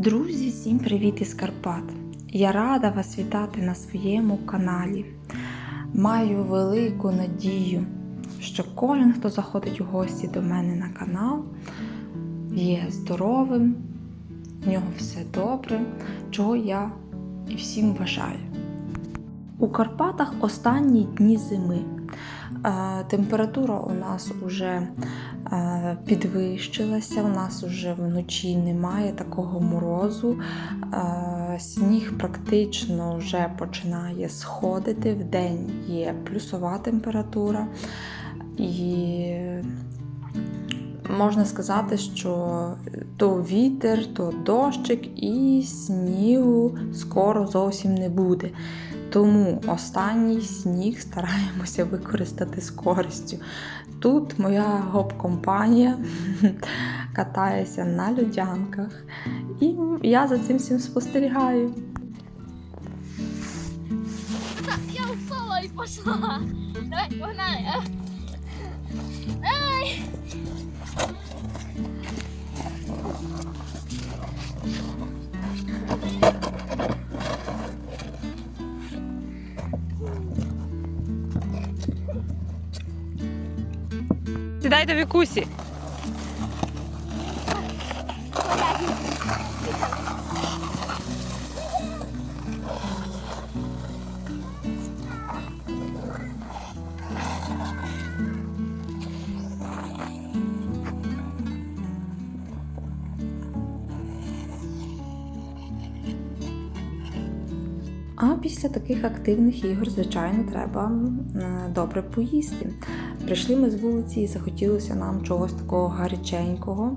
Друзі, всім привіт із Карпат! Я рада вас вітати на своєму каналі. Маю велику надію, що кожен, хто заходить у гості до мене на канал, є здоровим, в нього все добре, чого я і всім бажаю. У Карпатах останні дні зими. Е, Температура у нас вже е, підвищилася, у нас вже вночі немає такого морозу. Сніг практично вже починає сходити. В день є плюсова температура. І можна сказати, що то вітер, то дощик, і снігу скоро зовсім не буде. Тому останній сніг стараємося використати з користю. Тут моя гоп-компанія катається на людянках, і я за цим всім спостерігаю. Я упала и пошла. Давай, погнали. а. Ай! Сідай до вікусі. А після таких активних ігор, звичайно, треба е, добре поїсти. Прийшли ми з вулиці і захотілося нам чогось такого гаряченького,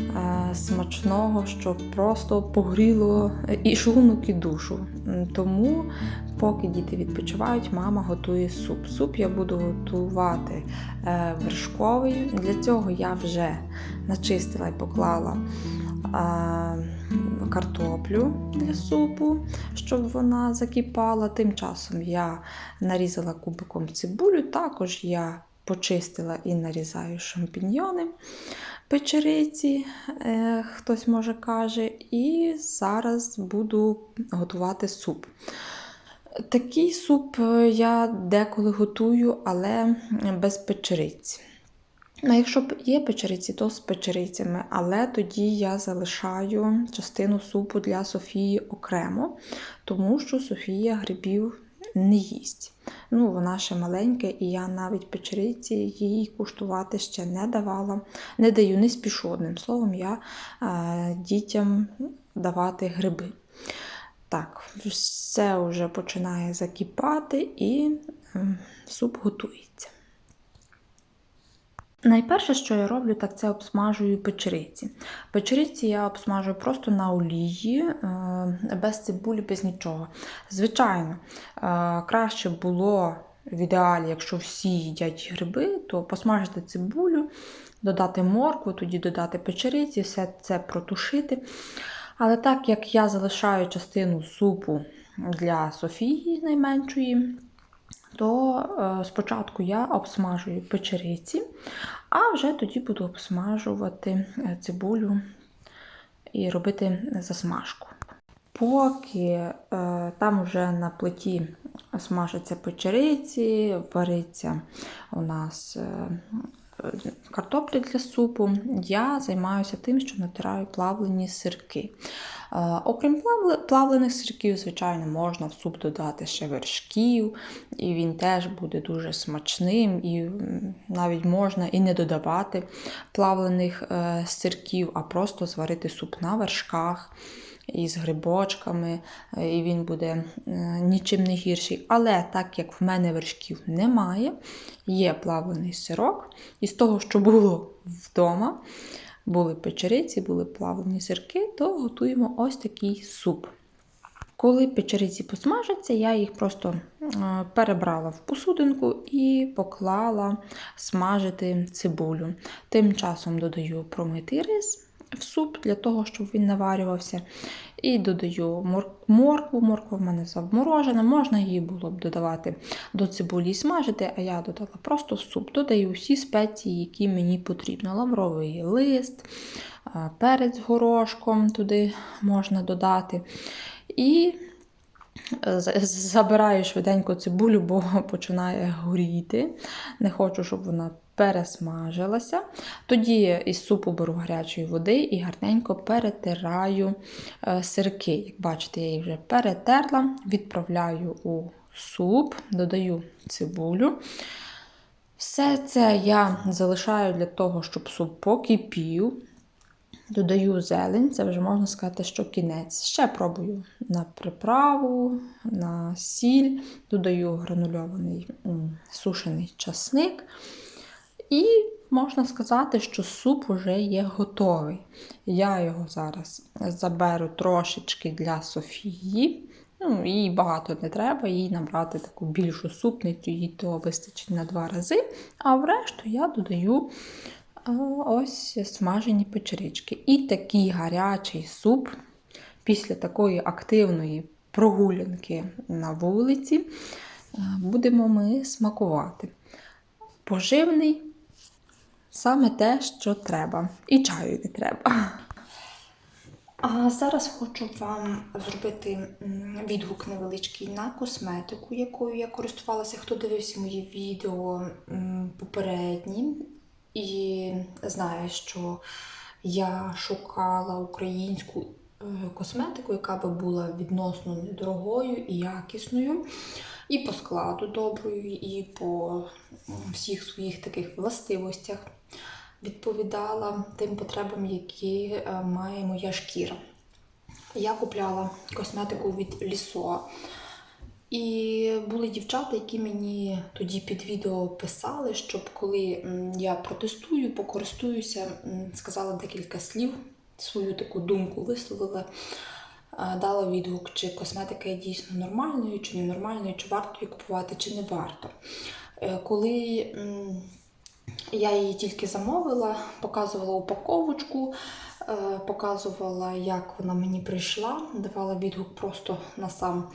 е, смачного, що просто погріло і шлунок, і душу. Тому, поки діти відпочивають, мама готує суп. Суп я буду готувати е, вершковий. Для цього я вже начистила і поклала. Картоплю для супу, щоб вона закипала. Тим часом я нарізала кубиком цибулю. Також я почистила і нарізаю шампіньйони, печериці, е, хтось може каже, і зараз буду готувати суп. Такий суп е, я деколи готую, але без печериць. Ну, якщо є печериці, то з печерицями, але тоді я залишаю частину супу для Софії окремо, тому що Софія грибів не їсть. Ну, вона ще маленька, і я навіть печериці їй куштувати ще не давала. Не даю, не спішу одним словом, я е, дітям давати гриби. Так, все вже починає закипати і е, суп готується. Найперше, що я роблю, так це обсмажую печериці. Печериці я обсмажую просто на олії, е, без цибулі, без нічого. Звичайно, е, краще було в ідеалі, якщо всі їдять гриби, то посмажити цибулю, додати моркву, тоді додати печериці, все це протушити. Але так як я залишаю частину супу для Софії найменшої, то е, спочатку я обсмажую печериці, а вже тоді буду обсмажувати е, цибулю і робити засмажку. Поки е, там вже на плиті смажаться печериці, вариться у нас е, е, для супу, я займаюся тим, що натираю плавлені сирки. Е, Окрім плавлених сирків, звичайно, можна в суп додати ще вершків, і він теж буде дуже смачним, і навіть можна і не додавати плавлених е, сирків, а просто зварити суп на вершках із грибочками, е, і він буде е, нічим не гірший. Але так як в мене вершків немає, є плавлений сирок, і з того, що було вдома, були печериці, були плавлені сирки, то готуємо ось такий суп. Коли печериці посмажаться, я їх просто е, перебрала в посудинку і поклала смажити цибулю. Тим часом додаю промитий рис в суп для того, щоб він наварювався. І додаю моркву. Морква в мене заморожена. Можна її було б додавати до цибулі і смажити, а я додала просто в суп. Додаю всі спеції, які мені потрібно. Лавровий лист, перець горошком туди можна додати. І е, забираю швиденько цибулю, бо починає горіти. Не хочу, щоб вона пересмажилася. Тоді із супу беру гарячої води і гарненько перетираю е, сирки. Як бачите, я їх вже перетерла, відправляю у суп, додаю цибулю. Все це я залишаю для того, щоб суп покипів. Додаю зелень, це вже можна сказати, що кінець. Ще пробую на приправу, на сіль, додаю гранульований сушений часник. І можна сказати, що суп вже є готовий. Я його зараз заберу трошечки для Софії. Ну, їй багато не треба, їй набрати таку більшу супницю, їй того вистачить на два рази. А врешту я додаю ось смажені печерички. І такий гарячий суп після такої активної прогулянки на вулиці е, будемо ми смакувати. Поживний саме те, що треба. І чаю не треба. А зараз хочу вам зробити відгук невеличкий на косметику, якою я користувалася. Хто дивився мої відео попередні і знає, що я шукала українську е, косметику, яка би була відносно недорогою і якісною, і по складу доброю, і по всіх своїх таких властивостях відповідала тим потребам, які е, має моя шкіра. Я купляла косметику від Лісо. І були дівчата, які мені тоді під відео писали, щоб коли я протестую, покористуюся, сказала декілька слів, свою таку думку висловила, е, дала відгук, чи косметика є дійсно нормальною, чи ненормальною, чи варто її купувати, чи не варто. Е, Коли я її тільки замовила, показувала упаковочку, е, показувала, як вона мені прийшла, давала відгук просто на сам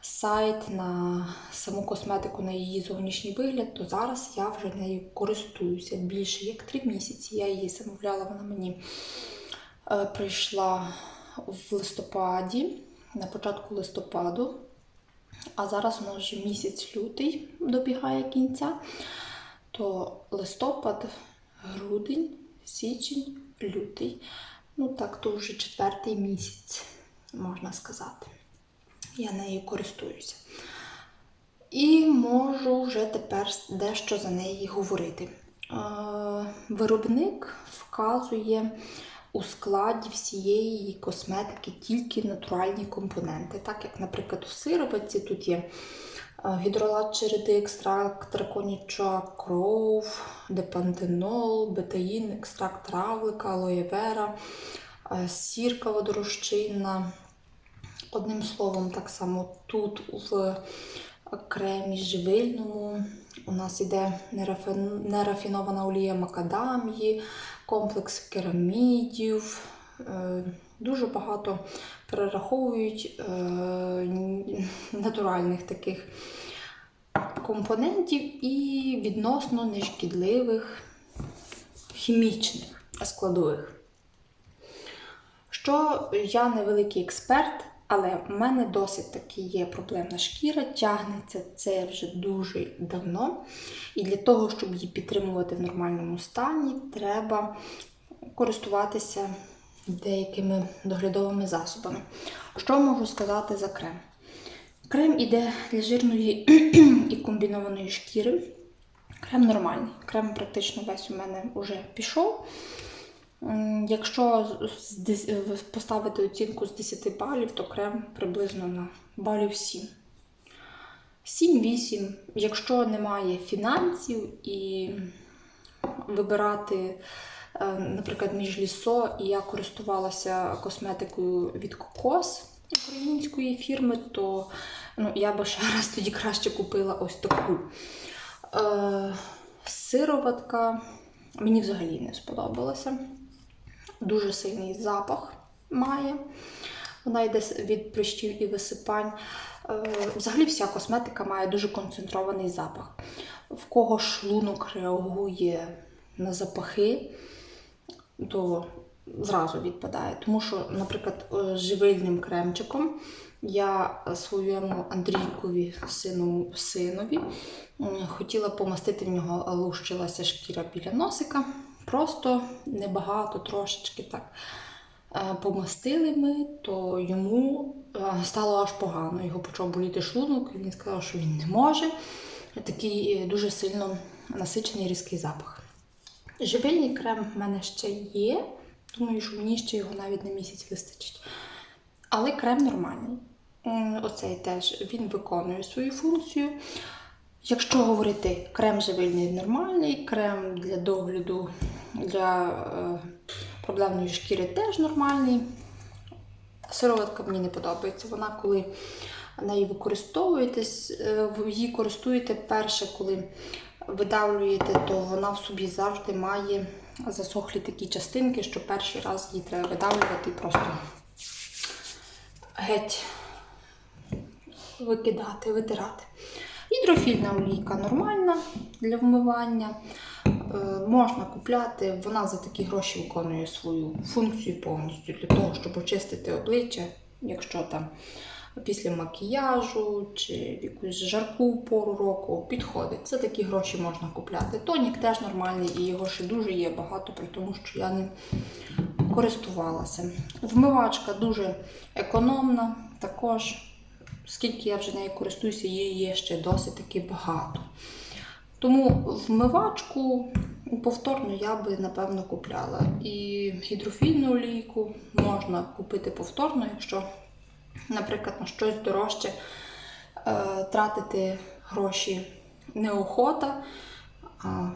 сайт, на саму косметику, на її зовнішній вигляд, то зараз я вже нею користуюся більше як три місяці. Я її замовляла, вона мені е, прийшла в листопаді, на початку листопаду. А зараз нас вже місяць лютий добігає кінця то листопад, грудень, січень, лютий. Ну так, то вже четвертий місяць, можна сказати. Я нею користуюся. І можу вже тепер дещо за неї говорити. Е, Виробник вказує у складі всієї косметики тільки натуральні компоненти. Так як, наприклад, у сироватці тут є гідролат череди, екстракт драконіча кров, депантенол, бетаїн, екстракт травлика, алоєвера, е, сірка водорозчинна. Одним словом, так само тут в кремі живильному у нас іде нерафінована олія макадамії, комплекс керамідів. Дуже багато перераховують е, натуральних таких компонентів і відносно нешкідливих хімічних складових. Що я невеликий експерт, але в мене досить таки є проблемна шкіра, тягнеться це вже дуже давно. І для того, щоб її підтримувати в нормальному стані, треба користуватися деякими доглядовими засобами. Що можу сказати за крем? Крем іде для жирної і комбінованої шкіри. Крем нормальний. Крем практично весь у мене вже пішов. Якщо поставити оцінку з 10 балів, то крем приблизно на балів 7. 7-8. Якщо немає фінансів і вибирати, наприклад, між лісо, і я користувалася косметикою від Кокос української фірми, то ну, я би ще раз тоді краще купила ось таку. Е, сироватка мені взагалі не сподобалася. дуже сильний запах має. Вона йде від прищів і висипань. Е, Взагалі вся косметика має дуже концентрований запах. В кого шлунок реагує на запахи, то зразу відпадає. Тому що, наприклад, е, живильним кремчиком я своєму Андрійкові сину, синові хотіла помастити в нього, лущилася шкіра біля носика. Просто небагато, трошечки так. Е, Помастили ми, то йому е, стало аж погано. Його почав боліти шлунок, і він сказав, що він не може. Такий дуже сильно насичений різкий запах. Живильний крем в мене ще є. Думаю, що мені ще його навіть на місяць вистачить. Але крем нормальний. Оцей теж він виконує свою функцію. Якщо говорити крем живильний нормальний, крем для догляду для е, проблемної шкіри теж нормальний. Сироватка мені не подобається. Вона, коли нею використовуєтесь, е, її користуєте перше, коли видавлюєте, то вона в собі завжди має засохлі такі частинки, що перший раз її треба видавлювати і просто геть викидати, витирати. Гідрофільна олійка нормальна для вмивання. Е, Можна купляти, вона за такі гроші виконує свою функцію повністю для того, щоб очистити обличчя, якщо там після макіяжу чи в якусь жарку пору року підходить. За такі гроші можна купляти. Тонік теж нормальний і його ще дуже є багато, при тому, що я ним користувалася. Вмивачка дуже економна, також, скільки я вже нею користуюся, її є ще досить таки багато. Тому вмивачку повторно я би напевно купляла. І гідрофільну олійку можна купити повторно, якщо, наприклад, на щось дорожче е, тратити гроші неохота. А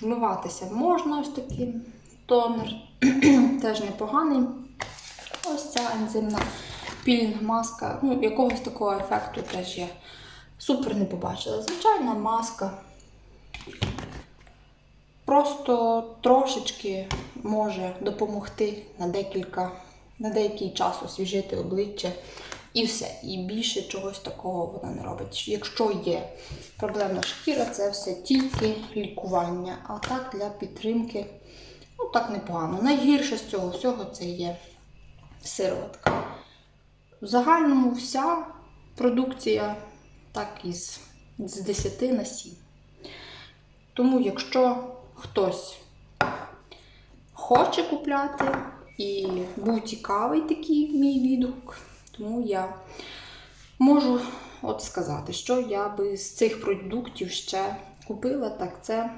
вмиватися можна ось таким тонер, теж непоганий. Ось ця ензимна пілінг-маска. Ну, якогось такого ефекту теж я супер не побачила. Звичайна маска. Просто трошечки може допомогти на декілька, на деякий час освіжити обличчя і все. І більше чогось такого вона не робить. Якщо є проблемна шкіра, це все тільки лікування. А так для підтримки, ну так непогано. Найгірше з цього всього це є сироватка. В загальному вся продукція так із з 10 на 7. Тому, якщо хтось хоче купляти і був цікавий такий мій відгук, тому я можу от сказати, що я би з цих продуктів ще купила, так це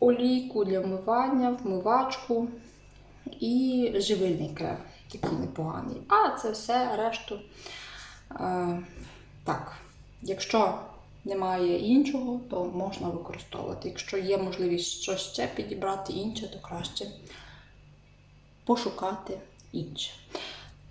олійку для вмивання, вмивачку і живильний крем, такий непоганий. А це все решту. Е, так, якщо немає іншого, то можна використовувати. Якщо є можливість щось ще підібрати інше, то краще пошукати інше.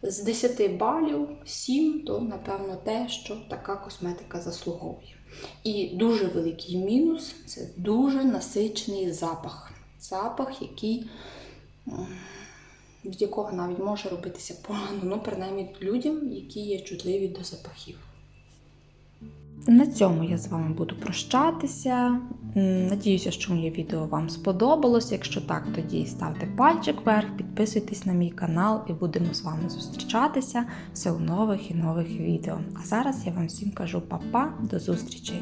З 10 балів 7 то, напевно, те, що така косметика заслуговує. І дуже великий мінус це дуже насичений запах. Запах, який, від якого навіть може робитися погано, ну, принаймні людям, які є чутливі до запахів. На цьому я з вами буду прощатися. Надіюся, що моє відео вам сподобалось. Якщо так, тоді ставте пальчик вверх, підписуйтесь на мій канал і будемо з вами зустрічатися все у нових і нових відео. А зараз я вам всім кажу па-па, до зустрічей!